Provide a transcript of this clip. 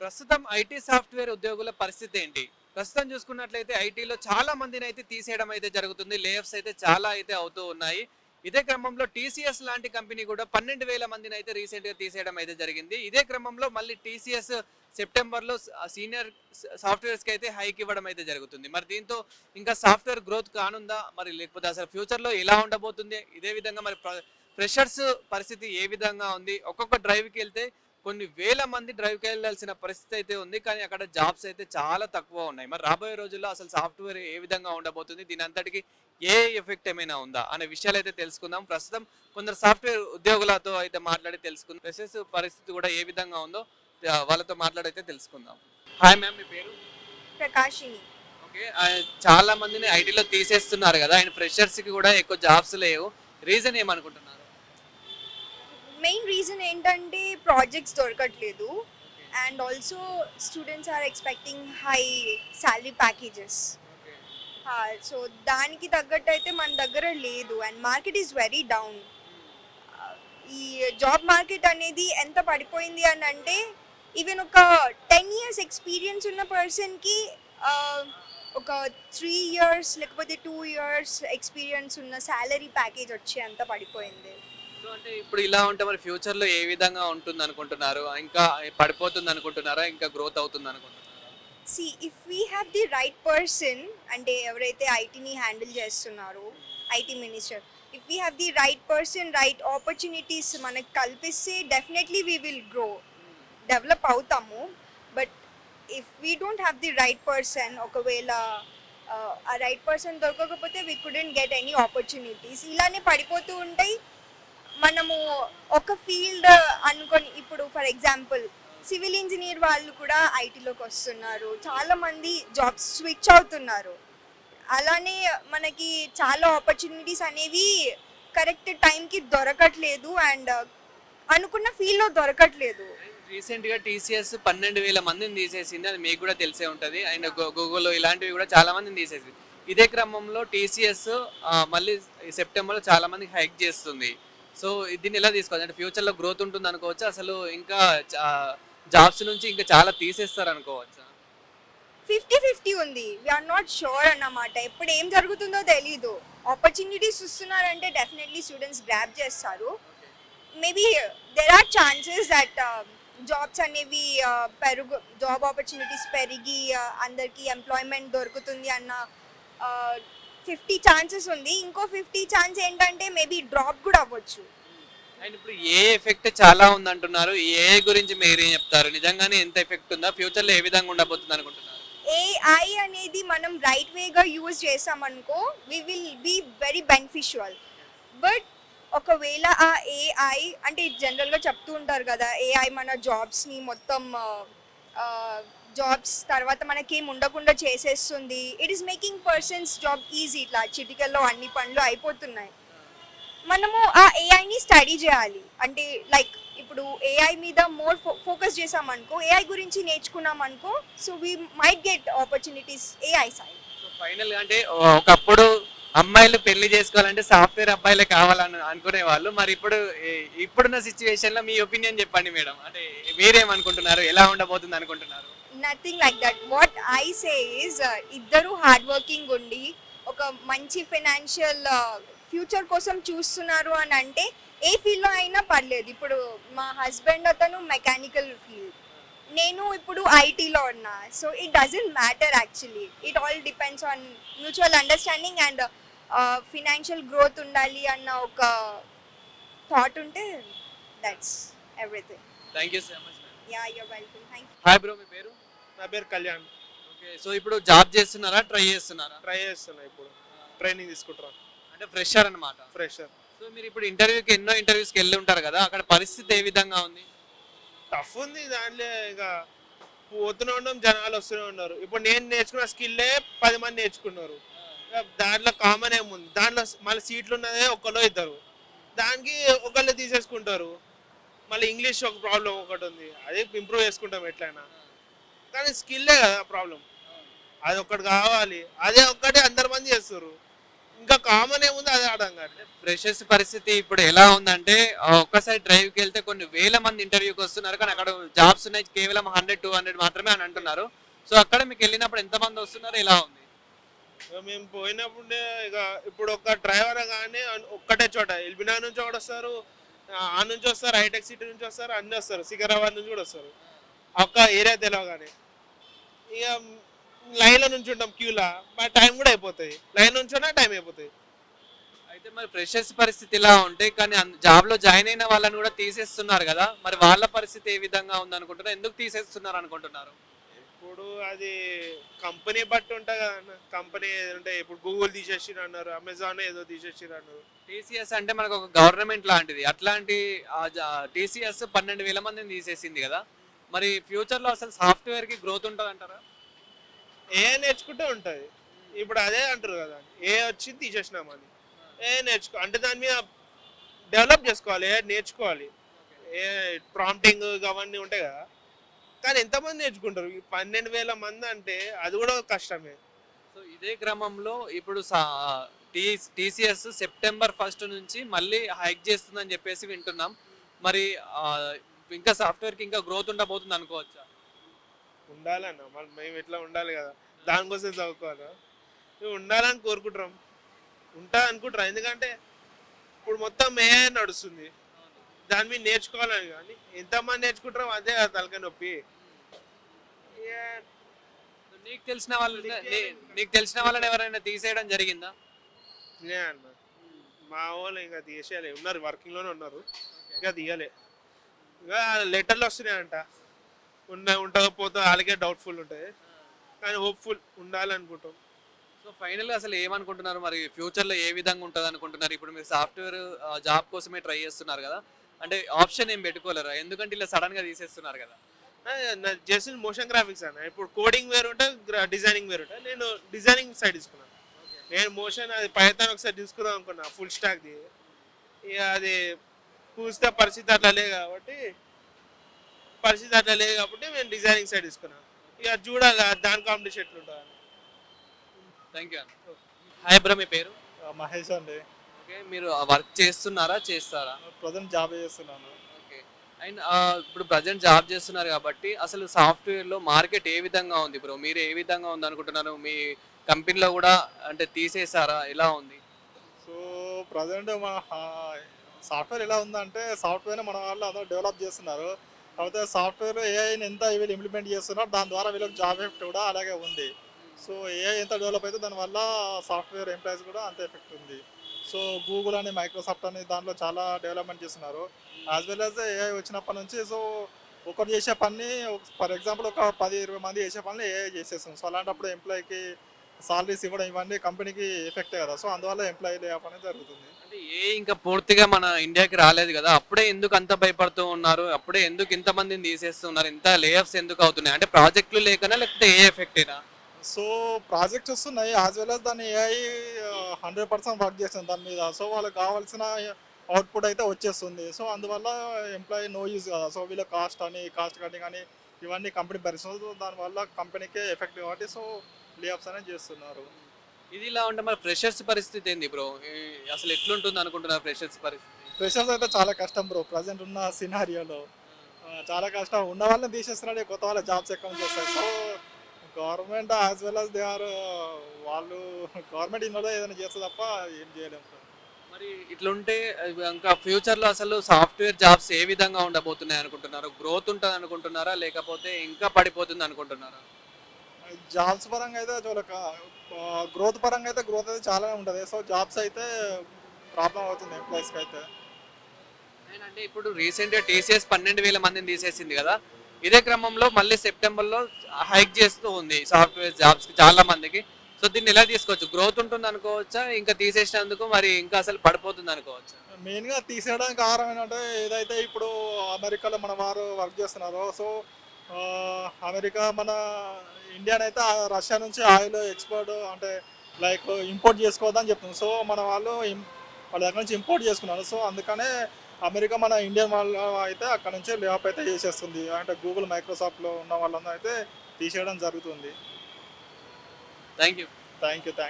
ప్రస్తుతం IT software ఉద్యోగుల పరిస్థితి ఏంటి? ప్రస్తుతం చూసుకున్నట్లయితే ఐటీలో చాలా మందిని అయితే తీసేయడం అయితే జరుగుతుంది. లేఫ్స్ అయితే చాలా అయితే అవుతూ ఉన్నాయి. ఇదే క్రమంలో టీసీఎస్ లాంటి కంపెనీ కూడా పన్నెండు వేల మందిని అయితే రీసెంట్గా తీసేయడం అయితే జరిగింది. ఇదే క్రమంలో మళ్ళీ టీసీఎస్ సెప్టెంబర్లో సీనియర్ సాఫ్ట్వేర్స్కి అయితే హైక్ ఇవ్వడం అయితే జరుగుతుంది. మరి దీంతో ఇంకా సాఫ్ట్వేర్ గ్రోత్ కానుందా? మరి లేకపోతే అసలు ఫ్యూచర్లో ఎలా ఉండబోతుంది? ఇదే విధంగా మరి ఫ్రెషర్స్ పరిస్థితి ఏ విధంగా ఉంది? ఒక్కొక్క డ్రైవ్కి వెళ్తే కొన్ని వేల మంది డ్రైవ్కి వెళ్ళాల్సిన పరిస్థితి అయితే ఉంది. కానీ అక్కడ జాబ్స్ అయితే చాలా తక్కువ ఉన్నాయి. మరి రాబోయే రోజుల్లో అసలు సాఫ్ట్వేర్ ఏ విధంగా ఉండబోతుంది? దీని అంతటికి ఏ ఎఫెక్ట్ ఏమైనా ఉందా? అనే విషయాలు అయితే తెలుసుకుందాం. ప్రస్తుతం కొందరు సాఫ్ట్వేర్ ఉద్యోగులతో అయితే మాట్లాడి తెలుసుకుందాం. ఫ్రెషర్స్ పరిస్థితి కూడా ఏ విధంగా ఉందో వాళ్ళతో మాట్లాడైతే తెలుసుకుందాం. హాయ్ మ్యామ్ మీ పేరు? ప్రకాషిని ఓకే చాలా మందిని ఐటీలో తీసేస్తున్నారు కదా. అండ్ ఫ్రెషర్స్కి కూడా ఎక్కువ జాబ్స్ లేవు. రీజన్ ఏమనుకుంటున్నారు? మెయిన్ రీజన్ ఏంటంటే ప్రాజెక్ట్స్ దొరకట్లేదు. And also students are expecting high salary packages so దానికి తగ్గట్టు అయితే మన దగ్గర లేదు. And market is very down ఈ జాబ్ మార్కెట్ అనేది ఎంత పడిపోయింది అని అంటే ఈవెన్ ఒక టెన్ ఇయర్స్ ఎక్స్పీరియన్స్ ఉన్న పర్సన్కి ఒక త్రీ ఇయర్స్ లేకపోతే టూ ఇయర్స్ ఎక్స్పీరియన్స్ ఉన్న శాలరీ ప్యాకేజ్ వచ్చి అంత పడిపోయింది. సో అంటే ఇప్పుడు ఇలా ఉంటే మరి ఫ్యూచర్లో ఏ విధంగా ఉంటుంది అనుకుంటున్నారు? ఇంకా పడిపోతుంది అనుకుంటున్నారా? ఇంకా గ్రోత్ అవుతుంది అనుకుంటున్నారా? See if we have the right person అంటే ఎవరైతే ఐటీని హ్యాండిల్ చేస్తున్నారో IT minister if we have the right person right opportunities మనకు కల్పిస్తే definitely we will grow develop అవుతాము. But if we don't have the right person ఒకవేళ ఆ right person దొరకకపోతే we couldn't get any opportunities ఇలానే పడిపోతూ ఉంటాయి. మనము ఒక ఫీల్డ్ అనుకొని ఇప్పుడు ఫర్ ఎగ్జాంపుల్ సివిల్ ఇంజనీర్ వాళ్ళు కూడా ఐటీలోకి వస్తున్నారు. చాలా మంది జాబ్స్ స్విచ్ అవుతున్నారు. అలానే మనకి చాలా ఆపర్చునిటీస్ అనేవి కరెక్ట్ టైంకి దొరకట్లేదు అండ్ అనుకున్న ఫీల్డ్లో దొరకట్లేదు. రీసెంట్గా టీసీఎస్ పన్నెండు వేల మందిని తీసేసింది అది మీకు కూడా తెలిసే ఉంటుంది. అండ్ గూగుల్ ఇలాంటివి కూడా చాలా మందిని తీసేసింది. ఇదే క్రమంలో టీసీఎస్ మళ్ళీ సెప్టెంబర్లో చాలా మందికి హైక్ చేస్తుంది. సో దీన్ని ఎలా తీసుకోవచ్చు అంటే ఫ్యూచర్లో గ్రోత్ ఉంటుంది అనుకోవచ్చు? అసలు ఇంకా జాబ్స్ నుంచి ఇంకా చాలా తీసేస్తారు అనుకోవచ్చా? ఫిఫ్టీ ఫిఫ్టీ ఉంది. వీఆర్ నాట్ షూర్ అన్నమాట. ఎప్పుడు ఏం జరుగుతుందో తెలీదు. ఆపర్చునిటీస్ ఇస్తున్నారంటే డెఫినెట్లీ స్టూడెంట్స్ గ్రాప్ చేస్తారు. Maybe there are chances that jobs అనేవి uh, పెరుగు జాబ్ ఆపర్చునిటీస్ పెరిగి uh, అందరికీ ఎంప్లాయ్మెంట్ దొరుకుతుంది అన్న uh, ఫిఫ్టీ ఛాన్సెస్ ఉంది. ఇంకో ఫిఫ్టీ ఛాన్స్ ఏంటంటే మేబీ డ్రాప్ కూడా అవ్వచ్చు. అండ్ ఇప్పుడు ఏ ఎఫెక్ట్ చాలా ఉంది అంటున్నారు ఏ గురించి మీరు ఏం చెప్తారు? నిజంగానే ఎంత ఎఫెక్ట్ ఉందా? ఫ్యూచర్లో ఏ విధంగా ఉండబోతుంది అనుకుంటున్నారు? ఏఐ అనేది మనం రైట్ వేగా use చేసామనుకో we will be very beneficial but ఒకవేళ ఆ ఏఐ అంటే జనరల్గా చెప్తూ ఉంటారు కదా ఏఐ మన జాబ్స్ని మొత్తం జాబ్స్ తర్వాత మనకేం ఉండకుండా చేసేస్తుంది. It is making persons job easy ఇట్లా చిటికల్లో అన్ని పనులు అయిపోతున్నాయి. మనము ఆ ఏఐని స్టడీ చేయాలి. అంటే లైక్ ఇప్పుడు ఏఐ మీద మోర్ ఫోకస్ చేసామనుకో ఏఐ గురించి నేర్చుకున్నాం అనుకో so we might get opportunities AI side final అంటే ఒకప్పుడు అమ్మాయిలు పెళ్ళి చేసుకోవాలంటే సాఫ్ట్వేర్ అబ్బాయిలే కావాలని అనుకునే వాళ్ళు. మరి ఇప్పుడు ఇప్పుడున్న సిచ్యువేషన్లో మీ ఒపీనియన్ చెప్పండి మేడం. అంటే మీరేమనుకుంటున్నారు? ఎలా ఉండబోతుంది అనుకుంటున్నారు? Nothing like that what I say is ఇద్దరు హార్డ్ వర్కింగ్ ఉండి ఒక మంచి ఫైనాన్షియల్ ఫ్యూచర్ కోసం చూస్తున్నారు అని అంటే ఏ ఫీల్డ్లో అయినా పర్లేదు. ఇప్పుడు మా హస్బెండ్ అతను మెకానికల్ ఫీల్డ్ నేను ఇప్పుడు ఐటీలో ఉన్నా. So it doesn't matter actually it all depends on mutual understanding and financial growth ఉండాలి అన్న ఒక థాట్ ఉంటే that's everything thank you so much yeah you're welcome thank hi bro మీ పేరు? నా పేరు కళ్యాణ్. ఓకే సో ఇప్పుడు జాబ్ చేస్తున్నారా ట్రై చేస్తున్నారా? ట్రై చేస్తున్నా ఇప్పుడు. ట్రైనింగ్ తీసుకుంటున్నా. అంటే ఫ్రెషర్ అన్నమాట. ఫ్రెషర్. సో మీరు ఇప్పుడు ఇంటర్వ్యూకి ఎన్నో ఇంటర్వ్యూస్కి వెళ్ళి ఉంటారు కదా అక్కడ పరిస్థితి ఏ విధంగా ఉంది? టఫ్ ఉంది దాంట్లో ఇక. పోతూనే ఉన్నాం జనాలు వస్తూనే ఉన్నారు. ఇప్పుడు నేను నేర్చుకున్న స్కిల్లే పది మంది నేర్చుకున్నారు. దాంట్లో కామన్ ఏముంది? దాంట్లో మళ్ళీ సీట్లు ఉన్నదే ఒకళ్ళు ఇద్దరు. దానికి ఒకళ్ళు తీసేసుకుంటారు. మళ్ళీ ఇంగ్లీష్ ఒక ప్రాబ్లం ఒకటి ఉంది. అది ఇంప్రూవ్ చేసుకుంటాం ఎట్లయినా. కానీ స్కిల్లే కదా ప్రాబ్లం అది ఒక్కటి కావాలి. అదే ఒక్కటే అందరు మంది చేస్తారు ఇంకా కామన్ ఏముంది అదే అర్థం కాదు. ఫ్రెషర్స్ పరిస్థితి ఇప్పుడు ఎలా ఉందంటే ఒక్కసారి డ్రైవ్కి వెళ్తే కొన్ని వేల మంది ఇంటర్వ్యూకి వస్తున్నారు కానీ అక్కడ జాబ్స్ ఉన్నాయి కేవలం హండ్రెడ్ టూ హండ్రెడ్ మాత్రమే అని అంటున్నారు. సో అక్కడ మీకు వెళ్ళినప్పుడు ఎంత మంది వస్తున్నారు? ఎలా ఉంది? మేము పోయినప్పుడే ఇక ఇప్పుడు ఒక డ్రైవర్ కానీ ఒక్కటే చోట. ఎల్బినా నుంచి ఒకటి వస్తారు ఆ నుంచి వస్తారు హైటెక్ సిటీ నుంచి వస్తారు అన్ని వస్తారు. సికింద్రాబాద్ నుంచి కూడా వస్తారు. ఒక్క ఏరియా తెలియగానే ఇక లైన్లో నుంచి ఉంటాం క్యూలా మా టైం కూడా అయిపోతుంది లైన్ నుంచి ఉన్నా టైం అయిపోతుంది అయితే మరి ఫ్రెషర్స్ పరిస్థితి ఇలా ఉంటే కానీ జాబ్లో జాయిన్ అయిన వాళ్ళని కూడా తీసేస్తున్నారు కదా మరి వాళ్ళ పరిస్థితి ఏ విధంగా ఉంది అనుకుంటున్నారు ఎందుకు తీసేస్తున్నారు అనుకుంటున్నారు? ఇప్పుడు అది కంపెనీ బట్టి ఉంటుంది కదా కంపెనీ అంటే ఇప్పుడు గూగుల్ తీసేసిరు అన్నారు అమెజాన్ ఏదో తీసేసిరు అన్నారు టీసీఎస్ అంటే మనకు ఒక గవర్నమెంట్ లాంటిది. అట్లాంటి టీసీఎస్ పన్నెండు వేల మందిని తీసేసింది కదా. మరి ఫ్యూచర్లో అసలు సాఫ్ట్వేర్కి గ్రోత్ ఉంటుంది అంటారా? ఏ నేర్చుకుంటే ఉంటుంది. ఇప్పుడు అదే అంటారు కదా ఏ వచ్చి తీసేసినామని ఏ నేర్చుకో అంటే దాని మీద డెవలప్ చేసుకోవాలి ఏ నేర్చుకోవాలి. ఏ ప్రాంప్టింగ్ అవన్నీ ఉంటాయి కదా. కానీ ఎంతమంది నేర్చుకుంటారు? పన్నెండు వేల మంది అంటే అది కూడా కష్టమే. సో ఇదే క్రమంలో ఇప్పుడు టీసీఎస్ సెప్టెంబర్ ఫస్ట్ నుంచి మళ్ళీ హైక్ చేస్తుందని చెప్పేసి వింటున్నాం. మరి ఇంకా సాఫ్ట్వేర్కి ఇంకా గ్రోత్ ఉండబోతుంది అనుకోవచ్చా? ఉండాలన్న మనం మేము ఇట్లా ఉండాలి కదా. దానికోసం చదువుకోవాలా? మేము ఉండాలని కోరుకుంటున్నాం. ఉంటా అనుకుంటారు ఎందుకంటే ఇప్పుడు మొత్తం ఏ నడుస్తుంది. దాని మీద నేర్చుకోవాలని కానీ ఎంతమంది నేర్చుకుంటారో అదే కదా తలకాయ నొప్పి. నీకు తెలిసిన వాళ్ళు నీకు తెలిసిన వాళ్ళని ఎవరైనా తీసేయడం జరిగిందా? లే అన్న. మా వాళ్ళు ఇంకా తీసేయాలి. ఉన్నారు వర్కింగ్లోనే ఉన్నారు. ఇంకా తీయలే. లెటర్లు వస్తున్నాయంట. ఉన్న ఉంటుందో పోతుందో వాళ్ళకే డౌట్ఫుల్ ఉంటుంది కానీ హోప్ఫుల్ ఉండాలనుకుంటాం. సో ఫైనల్ అసలు ఏమనుకుంటున్నారు మరి? ఫ్యూచర్లో ఏ విధంగా ఉంటుంది అనుకుంటున్నారు ఇప్పుడు మీరు సాఫ్ట్వేర్ జాబ్ కోసమే ట్రై చేస్తున్నారు కదా. అంటే ఆప్షన్ ఏం పెట్టుకోలేరా? ఎందుకంటే ఇలా సడన్గా తీసేస్తున్నారు కదా. జస్ట్ మోషన్ గ్రాఫిక్స్ అన్న. ఇప్పుడు కోడింగ్ వేరు ఉంటుంది డిజైనింగ్ వేరు ఉంటుంది నేను డిజైనింగ్ సైడ్ తీసుకున్నాను. నేను మోషన్ అది పైతాన్ ఒకసారి తీసుకుందాం అనుకున్నా ఫుల్ స్టాక్ది ఇక అది చూస్తే పరిస్థితి అట్లా లేదు కాబట్టి పరిస్థితి అట్లా లేదు కాబట్టి నేను డిజైనింగ్ సైడ్ తీసుకున్నాను ఇక చూడాలి దాని కాంపిటీషన్ ఎట్లుంటుంది థ్యాంక్ యూ హాయ్ బ్రో మీ పేరు? మహేష్ అండి. ఓకే మీరు వర్క్ చేస్తున్నారా చేస్తారా? ప్రజెంట్ జాబ్ చేస్తున్నాను. ఓకే. అండ్ ఇప్పుడు ప్రజెంట్ జాబ్ చేస్తున్నారు కాబట్టి అసలు సాఫ్ట్వేర్లో మార్కెట్ ఏ విధంగా ఉంది బ్రో మీరు ఏ విధంగా ఉంది అనుకుంటున్నారు? మీ కంపెనీలో కూడా అంటే తీసేసారా ఎలా ఉంది? సో ప్రజెంట్ మన సాఫ్ట్వేర్ ఎలా ఉందంటే సాఫ్ట్వేర్ మన వాళ్ళు అందరూ డెవలప్ చేస్తున్నారు. కాకపోతే సాఫ్ట్వేర్ ఏఐని ఎంత వీళ్ళు ఇంప్లిమెంట్ చేస్తున్నారు దాని ద్వారా వీళ్ళకి జాబ్ ఎఫెక్ట్ కూడా అలాగే ఉంది. సో ఏఐ ఎంత డెవలప్ అయితే దానివల్ల సాఫ్ట్వేర్ ఎంప్లాయీస్ కూడా అంత ఎఫెక్ట్ ఉంది. సో గూగుల్ అని మైక్రోసాఫ్ట్ అని దాంట్లో చాలా డెవలప్మెంట్ చేస్తున్నారు. యాజ్ వెల్ యాజ్ ఏఐ వచ్చినప్పటి నుంచి సో ఒకరు చేసే పని ఫర్ ఎగ్జాంపుల్ ఒక పది ఇరవై మంది చేసే పనులు ఏఐ చేసేస్తాం సో అలాంటప్పుడు ఎంప్లాయీకి సాలరీస్ ఇవ్వడం ఇవన్నీ కంపెనీకి ఎఫెక్ట్ కదా. సో అందువల్ల ఎంప్లాయీ లే ఆఫ్ అనేది జరుగుతుంది. అంటే ఏ ఇంకా పూర్తిగా మన ఇండియాకి రాలేదు కదా. అప్పుడే ఎందుకు అంత భయపడుతూ ఉన్నారు? అప్పుడే ఎందుకు ఇంత మందిని తీసేస్తున్నారు? ఇంత లేఆఫ్స్ ఎందుకు అవుతున్నాయి? అంటే ప్రాజెక్టులు లేకనా లేకపోతే ఏ ఎఫెక్ట్ అయినా సో ప్రాజెక్ట్స్ వస్తున్నాయి. యాజ్ వెల్ యాజ్ దాన్ని ఏఐ హండ్రెడ్ పర్సెంట్ వర్క్ చేస్తుంది దాని మీద. సో వాళ్ళకి కావాల్సిన అవుట్పుట్ అయితే వచ్చేస్తుంది. సో అందువల్ల ఎంప్లాయీ నో యూజ్ కదా. సో వీళ్ళ కాస్ట్ అని కాస్ట్ కటింగ్ అని ఇవన్నీ కంపెనీ భరిస్తుంది. దానివల్ల కంపెనీకే ఎఫెక్ట్ కాబట్టి. సో లేఆఫ్స్ అనేది చేస్తున్నారు. ఇది ఇలా ఉంటే మరి ఫ్రెషర్స్ పరిస్థితి ఏంది బ్రో అసలు ఎట్లుంటుంది అనుకుంటున్నారు ఫ్రెషర్స్ పరిస్థితి? ఫ్రెషర్స్ అయితే చాలా కష్టం బ్రో ప్రజెంట్ ఉన్న సినారియోలో చాలా కష్టం. ఉన్న వాళ్ళని తీసేస్తున్నాడు కొత్త వాళ్ళ జాబ్స్ నుంచి వస్తాయి so government as well as they are వాళ్ళు గవర్నమెంట్ ఇన్నోలో ఏదైనా చేస్తే తప్ప ఏం చేయలేము మరి ఇట్లుంటే ఇంకా ఫ్యూచర్లో అసలు సాఫ్ట్వేర్ జాబ్స్ ఏ విధంగా ఉండబోతున్నాయి అనుకుంటున్నారు? గ్రోత్ ఉంటుంది అనుకుంటున్నారా లేకపోతే ఇంకా పడిపోతుంది అనుకుంటున్నారా జాబ్స్ పరంగా అయితే చాలా గ్రోత్ పరంగా అయితే గ్రోత్ అయితే చాలా ఉంటుంది. సో జాబ్స్ అయితే ప్రాబ్లం అవుతుంది ఎంప్లాయీస్కి అయితే. అంటే ఇప్పుడు రీసెంట్గా టీసీఎస్ పన్నెండు వేల మందిని తీసేసింది కదా. ఇదే క్రమంలో మళ్ళీ సెప్టెంబర్లో హైక్ చేస్తూ ఉంది సాఫ్ట్వేర్ జాబ్స్కి చాలా మందికి. సో దీన్ని ఎలా తీసుకోవచ్చు? గ్రోత్ ఉంటుంది అనుకోవచ్చా? ఇంకా తీసేసినందుకు మరి ఇంకా అసలు పడిపోతుంది అనుకోవచ్చా? మెయిన్గా తీసేయడానికి కారణం ఏంటంటే ఏదైతే ఇప్పుడు అమెరికాలో మన వారు వర్క్ చేస్తున్నారో సో అమెరికా మన ఇండియానైతే ఆ రష్యా నుంచి ఆయిల్ ఎక్స్పోర్ట్ అంటే లైక్ ఇంపోర్ట్ చేసుకోవద్దని చెప్తుంది. సో మన వాళ్ళు వాళ్ళ దగ్గర నుంచి ఇంపోర్ట్ చేసుకున్నారు. సో అందుకనే అమెరికా మన ఇండియన్ వాళ్ళు అయితే అక్కడ నుంచి లేఅప్ అయితే చేసేస్తుంది. అంటే గూగుల్ మైక్రోసాఫ్ట్లో ఉన్న వాళ్ళందరూ అయితే తీసేయడం జరుగుతుంది. Thank you thank you thank